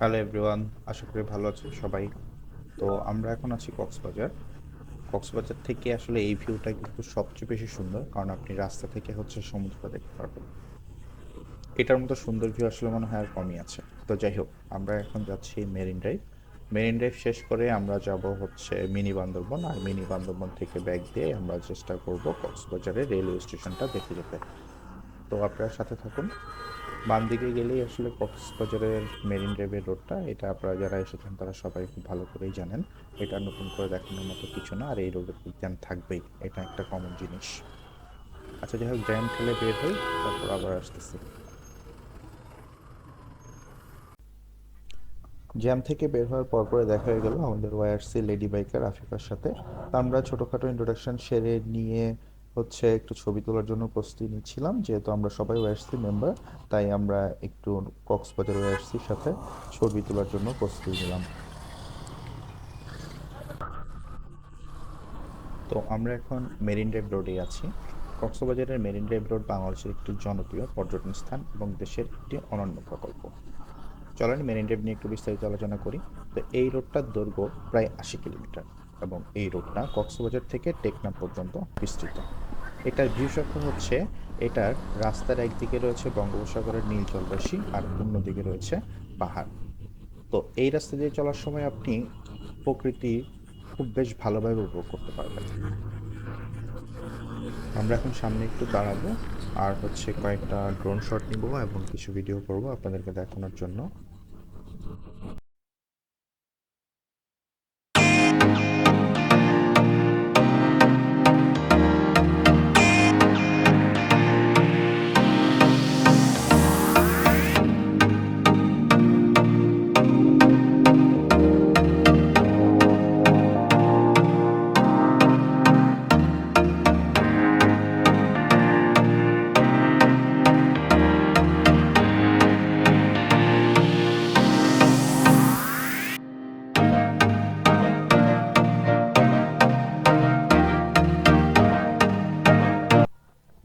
hello everyone আশা করি ভালো আছেন সবাই। তো আমরা এখন আছি কক্সবাজার। কক্সবাজার থেকে আসলে এই ভিউটা কিন্তু সবচেয়ে বেশি সুন্দর, কারণ আপনি রাস্তা থেকে হচ্ছে সমুদ্রটা দেখতে পারবেন। এটার মতো সুন্দর ভিউ আসলে মনে হয় আর কমই আছে। তো যাই হোক, আমরা এখন যাচ্ছি মেরিন ড্রাইভ মেরিন ড্রাইভ শেষ করে আমরা যাব হচ্ছে মিনি বান্দরবন আর মিনি বান্দরবন থেকে ব্যাগ দিয়ে আমরা চেষ্টা করব কক্সবাজারের রেলওয়ে স্টেশনটা দেখে যেতে। তো আপনারা সাথে থাকুন। বাম দিকে গেলেই আসলে কক্সবাজারের মেরিন ড্রাইভের রোডটা, এটা আপনারা যারা এসেছেন তারা সবাই খুব ভালো করেই জানেন। এটা নতুন করে দেখানোর মতো কিছু না, আর এই রোডের বিজ্ঞান থাকবেই, এটা একটা কমন জিনিস। আচ্ছা যাই হোক, জ্যাম ঠেলে বের হই, তারপর আবার আসতেছি। জ্যাম থেকে বের হওয়ার পর পরে দেখা হয়ে গেল আমাদের ওয়াইআরসি লেডি বাইকার আফিফার সাথে। আমরা ছোটোখাটো ইন্ট্রোডাকশন সেরে নিয়ে হচ্ছে একটু ছবি তোলার জন্য প্রস্তুতি নিচ্ছিলাম, যেহেতু আমরা সবাই ওয়াইআরসি মেম্বার, তাই আমরা একটু কক্সবাজার ওয়াইআরসির সাথে ছবি তোলার জন্য প্রস্তুতি নিলাম। তো আমরা এখন মেরিন ড্রাইভ রোডে আছি। কক্সবাজারের মেরিন ড্রাইভ রোড বাংলাদেশের একটি জনপ্রিয় পর্যটন স্থান এবং দেশের একটি অনন্য প্রকল্প। চলেন মেরিন ড্রাইভ নিয়ে একটু বিস্তারিত আলোচনা করি। তো এই রোডটার দৈর্ঘ্য প্রায় আশি কিলোমিটার। এবং এই রোডটা কক্সবাজার থেকে টেকনাফ পর্যন্ত বিস্তৃত। এটার বিশেষত্ব হচ্ছে, এটার রাস্তার একদিকে রয়েছে বঙ্গোপসাগরের নীল জলরাশি আর অন্যদিকে রয়েছে পাহাড়। তো এই রাস্তা দিয়ে চলার সময় আপনি প্রকৃতি খুব বেশ ভালোভাবে উপভোগ করতে পারবেন। আমরা এখন সামনে একটু দাঁড়াবো আর হচ্ছে কয়েকটা ড্রোন শট নিব এবং কিছু ভিডিও করব আপনাদেরকে দেখানোর জন্য।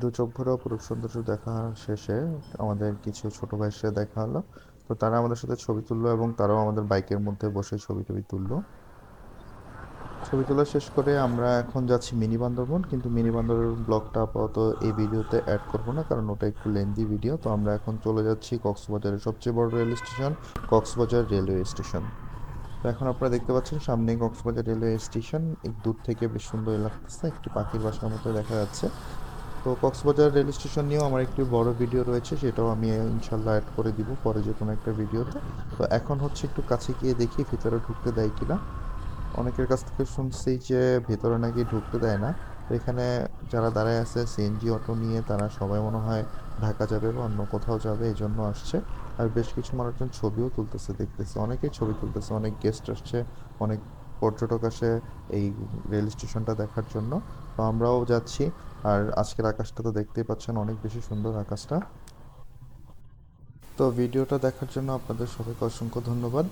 দু চোখ ভরে অপরূপ সৌন্দর্য দেখা শেষে আমাদের কিছু ছোট ভাইয়ের সাথে দেখা হলো। তো তারা আমাদের সাথে ছবি তুললো এবং তারাও আমাদের বাইকের মধ্যে বসে ছবি টবি তুললো। ছবি তোলা শেষ করে আমরা এখন যাচ্ছি মিনি বান্দরবন কিন্তু মিনি বান্দরবন ব্লগটা আপাতত এই ভিডিওতে অ্যাড করব না, কারণ ওটা একটু লেন্দি ভিডিও তো আমরা এখন চলে যাচ্ছি কক্সবাজারের সবচেয়ে বড় rail station Cox's Bazar railway station তো এখন আপনারা দেখতে পাচ্ছেন সামনেই কক্সবাজার রেলওয়ে স্টেশন দূর থেকে বেশ সুন্দর লাগতেছে, একটি পাখির বাসার মতো দেখা যাচ্ছে। তো কক্সবাজার রেল স্টেশন নিয়েও আমার একটি বড় ভিডিও রয়েছে, সেটাও আমি ইনশাল্লাহ অ্যাড করে দিব পরে যে কোনো একটা ভিডিওতে। তো এখন হচ্ছে একটু কাছে গিয়ে দেখি ভিতরে ঢুকতে দেয় কিনা। অনেকের কাছ থেকে শুনছি যে ভেতরে নাকি ঢুকতে দেয় না। তো এখানে যারা দাঁড়ায় আছে সিএনজি অটো নিয়ে তারা সবাই মনে হয় ঢাকা যাবে বা অন্য কোথাও যাবে এই জন্য আসছে। আর বেশ কিছু মানুষজন ছবিও তুলতেছে, দেখতেছে। অনেকেই ছবি তুলতেছে, অনেক গেস্ট আসছে, অনেক পর্যটক আসে এই রেল স্টেশনটা দেখার জন্য। তো আমরাও যাচ্ছি। আর আজকের আকাশটা তো দেখতেই পাচ্ছেন, অনেক বেশি সুন্দর আকাশটা। তো ভিডিওটা দেখার জন্য আপনাদের সবাইকে অসংখ্য ধন্যবাদ।